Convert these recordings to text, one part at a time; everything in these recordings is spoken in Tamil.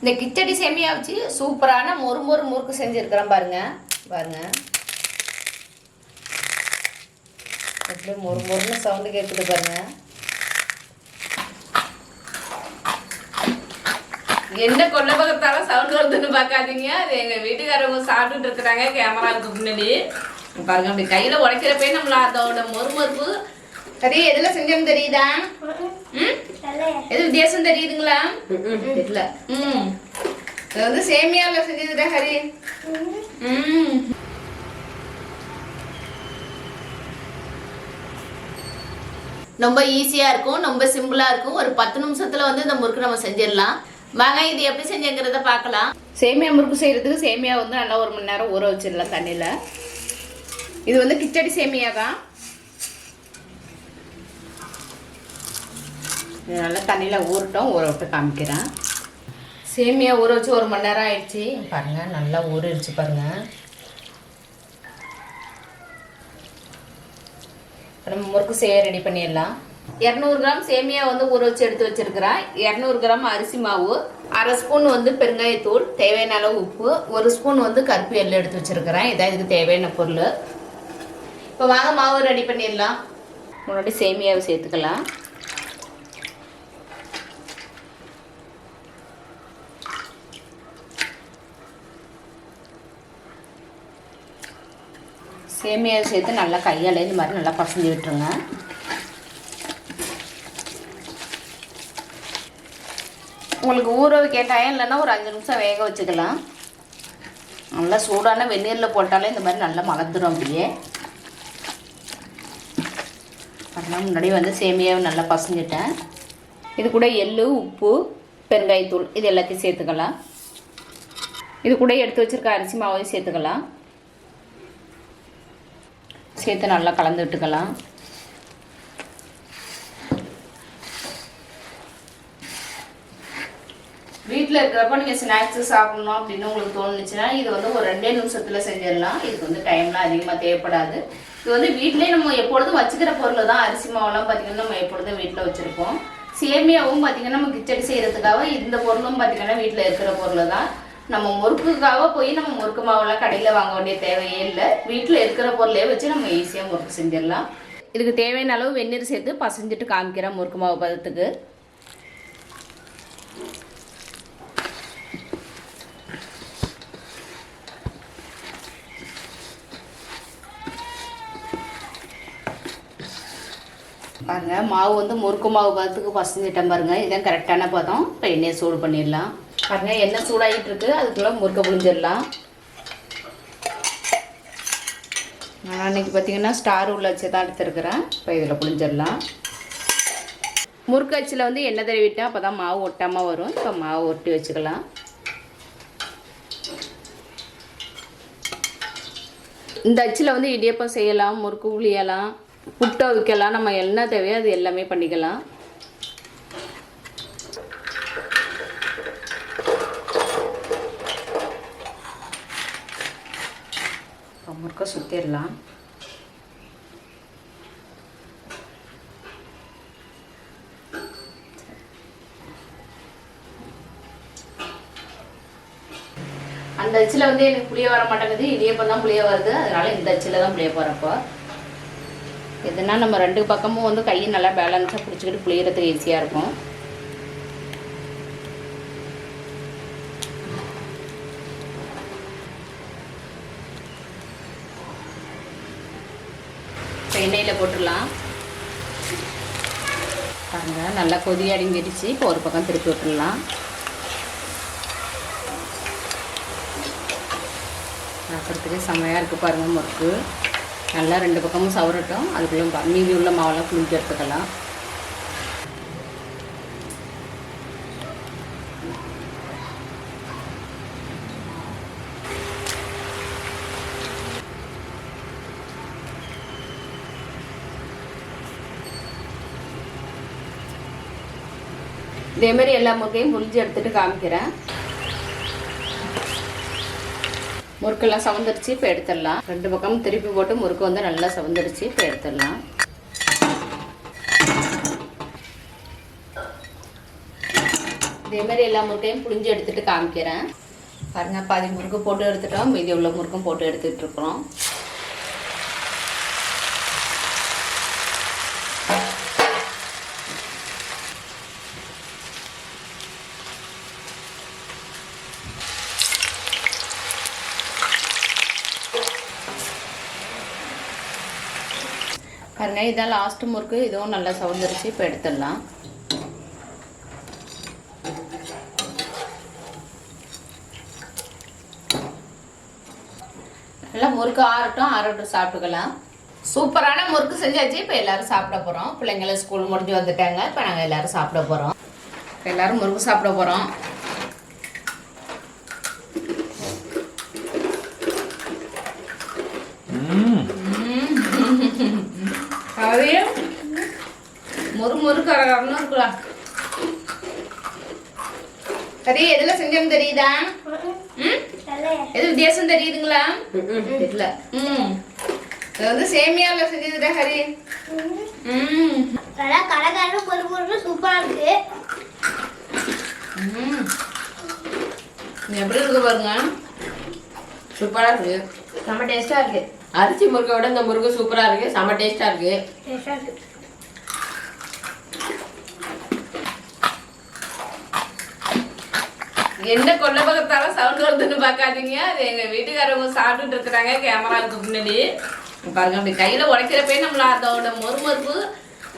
இந்த கிச்சடி சேமியா வச்சு சூப்பரான மொறு மொறு முறுக்கு செஞ்சுருக்கிறேன் பாருங்க. பாருங்க. எப்படி மொறு மொறுன்னு சவுண்டு கேட்குது பாருங்க. என்ன கொல்ல பக்கத்தால சவுண்ட் வருதுன்னு பார்க்காதீங்க. அது எங்க வீட்டுக்காரவங்க சாப்பிட்டுட்டு இருக்கிறாங்க. கேமராவுக்கு முன்னாடி பாருங்க அப்படி கையில உடைக்கிறப்பே நம்மள அதோட மொறுமொறுப்பு சரி எதுல செஞ்சோம் தெரியுதா? எது வித்தியாசம் தெரியுதுங்களா? தெரியல. ம். இது வந்து சேமியாவில் செஞ்சதுடா ஹரி. ம். ரொம்ப ஈஸியாக இருக்கும் ரொம்ப சிம்பிளாக இருக்கும். ஒரு பத்து நிமிஷத்தில் வந்து இந்த முறுக்கு நம்ம செஞ்சிடலாம். வாங்க இது எப்படி செஞ்சுங்கிறத பார்க்கலாம். சேமியா முறுக்கு செய்கிறதுக்கு சேமியா வந்து நல்லா ஒரு மணி நேரம் ஊற வச்சிடலாம் தண்ணியில். இது வந்து கிச்சடி சேமியா தான் நல்லா தண்ணியில் ஊறட்டும் ஊற விட்டு காமிக்கிறேன். சேமியா ஊற வச்சு ஒரு மணி நேரம் ஆயிடுச்சு. பாருங்கள் நல்லா ஊறிடுச்சு பாருங்கள் நம்ம முறுக்கு செய்ய ரெடி பண்ணிடலாம். இரநூறு கிராம் சேமியா வந்து ஊற வச்சு எடுத்து வச்சிருக்கிறேன். இரநூறு கிராம் அரிசி மாவு அரை ஸ்பூன் வந்து பெருங்காயத்தூள் தேவையான அளவு உப்பு ஒரு ஸ்பூன் வந்து கருப்பு எள்ளு எடுத்து வச்சிருக்கிறேன். இதான் இதுக்கு தேவையான பொருள். இப்போ வாங்க மாவு ரெடி பண்ணிடலாம். முன்னாடி சேமியாவை சேர்த்துக்கலாம். சேமியாவை சேர்த்து நல்லா கையால் இந்த மாதிரி நல்லா பசஞ்சு விட்டுருங்க. உங்களுக்கு ஊற வைக்க டைம் இல்லைன்னா ஒரு அஞ்சு நிமிஷம் வேக வச்சுக்கலாம். நல்லா சூடான வெந்நீரில் போட்டாலே இந்த மாதிரி நல்லா மலர்ந்துடும் அப்படியே. அதெல்லாம் முன்னாடி வந்து சேமியாவை நல்லா பசஞ்சிட்டேன். இது கூட எள்ளு உப்பு பெருங்காயத்தூள் இது எல்லாத்தையும் சேர்த்துக்கலாம். இது கூட எடுத்து வச்சுருக்க அரிசி மாவையும் சேர்த்துக்கலாம். சேர்த்து நல்லா கலந்து விட்டுக்கலாம். வீட்டில் இருக்கிறப்ப நீங்கள் ஸ்நாக்ஸு சாப்பிடணும் அப்படின்னு உங்களுக்கு தோணுச்சுன்னா இது வந்து ஒரு ரெண்டே நிமிஷத்தில் செஞ்சிடலாம். இதுக்கு வந்து டைம்லாம் அதிகமாக தேவைப்படாது. இது வந்து வீட்டிலேயே நம்ம எப்பொழுதும் வச்சுக்கிற பொருள் தான். அரிசி மாவுலாம் பார்த்தீங்கன்னா நம்ம எப்பொழுதும் வீட்டில் வச்சுருப்போம். சேமியாவும் பார்த்தீங்கன்னா நம்ம கிச்சடி செய்கிறதுக்காக இந்த பொருளும் பார்த்தீங்கன்னா வீட்டில் இருக்கிற பொருள் தான். நம்ம முறுக்குக்காக போய் நம்ம முறுக்கு மாவுலாம் கடையில் வாங்க வேண்டிய தேவையே இல்லை. வீட்டில் இருக்கிற பொருளே வச்சு நம்ம ஈஸியாக முறுக்கு செஞ்சிடலாம். இதுக்கு தேவையான அளவு வெந்நீர் சேர்த்து பசஞ்சிட்டு காமிக்கிறேன் முறுக்கு மாவு பதத்துக்கு. பாருங்க மாவு வந்து முறுக்கு மாவு பதத்துக்கு பசஞ்சிட்டேன் பாருங்க. இதுதான் கரெக்டான பதம். இப்போ எண்ணெயை சூடு பண்ணிடலாம். பாருங்க எண்ணெய் சூடாகிட்டு இருக்கு அதுக்குள்ள முறுக்க புழிஞ்சிடலாம். நான் அன்னைக்கு பார்த்தீங்கன்னா ஸ்டார் உள்ள வச்சு தான் எடுத்துருக்குறேன். இப்போ இதில் புழிஞ்சிடலாம். முறுக்கு அச்சில் வந்து எண்ணெய் தடவிட்டா அப்போ தான் மாவு ஒட்டாமல் வரும். இப்போ மாவு ஒட்டி வச்சுக்கலாம். இந்த அச்சில் வந்து இடியப்பம் செய்யலாம் முறுக்கு புளியலாம் புட்டை வைக்கலாம் நம்ம என்ன தேவையோ அது எல்லாமே பண்ணிக்கலாம். பக்கம் சுற்றிடலாம் அந்த அச்சில் வந்து எனக்கு புளிய வர மாட்டேங்குது. இடியப்பம் தான் புளிய வருது. அதனால இந்த அச்சில் தான் புளிய போகிறப்போ இதுனா நம்ம ரெண்டு பக்கமும் வந்து கையை நல்லா பேலன்ஸாக பிடிச்சிக்கிட்டு புளியறதுக்கு ஈஸியாக இருக்கும். எண்ணெயில் போட்டுடலாம். பாருங்க நல்லா கொதி அடங்கிடுச்சு. இப்போ ஒரு பக்கம் திருப்பி விட்டுடலாம். பார்க்குறதுக்கு செம்மையாக இருக்குது பாருங்கள் முறுக்கு. நல்லா ரெண்டு பக்கமும் சவரட்டும். அதுக்குள்ளே மீதி உள்ள மாவெல்லாம் புளிஞ்சு எடுத்துக்கலாம். இதே மாதிரி எல்லா முறுக்கையும் புளிஞ்சு எடுத்துட்டு காமிக்கிறேன். முறுக்கெல்லாம் சவுந்தரிச்சு இப்போ எடுத்துடலாம். ரெண்டு பக்கமும் திருப்பி போட்டு முறுக்கு வந்து நல்லா சவந்துருச்சு இப்போ எடுத்துடலாம். இதே மாதிரி எல்லா முறுக்கையும் புளிஞ்சு எடுத்துட்டு காமிக்கிறேன். பாருங்க பாதி முறுக்கு போட்டு எடுத்துட்டோம். மீதி உள்ள முறுக்கும் போட்டு எடுத்துட்டு இருக்கிறோம். பாருங்கள் இதான் லாஸ்ட் முறுக்கு. இதுவும் நல்லா சவுந்தரிச்சு. இப்போ எடுத்துடலாம். நல்லா முறுக்கு ஆறட்டும் ஆறட்டும் சாப்பிட்டுக்கலாம். சூப்பரான முறுக்கு செஞ்சாச்சு. இப்போ எல்லாரும் சாப்பிட போகிறோம் பிள்ளைங்கள ஸ்கூல் முடிஞ்சு வந்துட்டாங்க. இப்போ நாங்கள் எல்லாரும் சாப்பிட போகிறோம் எல்லாரும் முறுக்கு சாப்பிட போகிறோம் முறு கரகரன்னு இருக்கலாம் சரி எதுல செஞ்சோம் தெரியுதா? ம்? எது வித்தியாசம் தெரியுதுங்களா? தெரியல. ம். இது வந்து சேமியால செஞ்சதுடா ஹரி. ம். நல்லா கலகலன்னு பொறு பொறுன்னு சூப்பரா இருக்கு. ம். எப்படி இருக்கு பாருங்க. சூப்பரா இருக்கு. செம்ம டேஸ்டா இருக்கு. அரிசி முறுக்கை விட இந்த முறுக்கு சூப்பரா இருக்கு. செம்ம டேஸ்டா இருக்கு டேஸ்டா இருக்கு என்ன கொல்ல பக்கத்தால சவுண்ட் வருதுன்னு பார்க்காதீங்க. அது எங்க வீட்டுக்காரவங்க சாப்பிட்டுட்டு இருக்கிறாங்க. கேமராவுக்கு முன்னாடி. பாருங்க அப்படி கையில உடைக்கிறப்பே நம்மள அதோட மொறுமொறுப்பு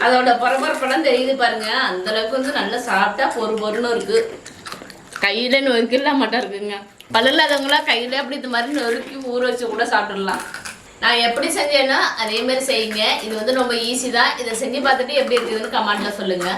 அதோட பரபரப்பெல்லாம் தெரியுது பாருங்க. அந்த அளவுக்கு வந்து நல்லா சாப்பிட்டா பொறு பொறுன்னு இருக்கு. கையில நொறுக்கிடலாம் மாட்டா இருக்குங்க. பல்லு இல்லாதவங்களாம் கையில அப்படி இந்த மாதிரி நொறுக்கி ஊற வச்சு கூட சாப்பிடலாம் நான் எப்படி செஞ்சேனோ அதே மாதிரி செய்யுங்க. இது வந்து ரொம்ப ஈஸி தான். இதை செஞ்சு பார்த்துட்டு எப்படி இருக்குதுன்னு கமெண்ட்ல சொல்லுங்க.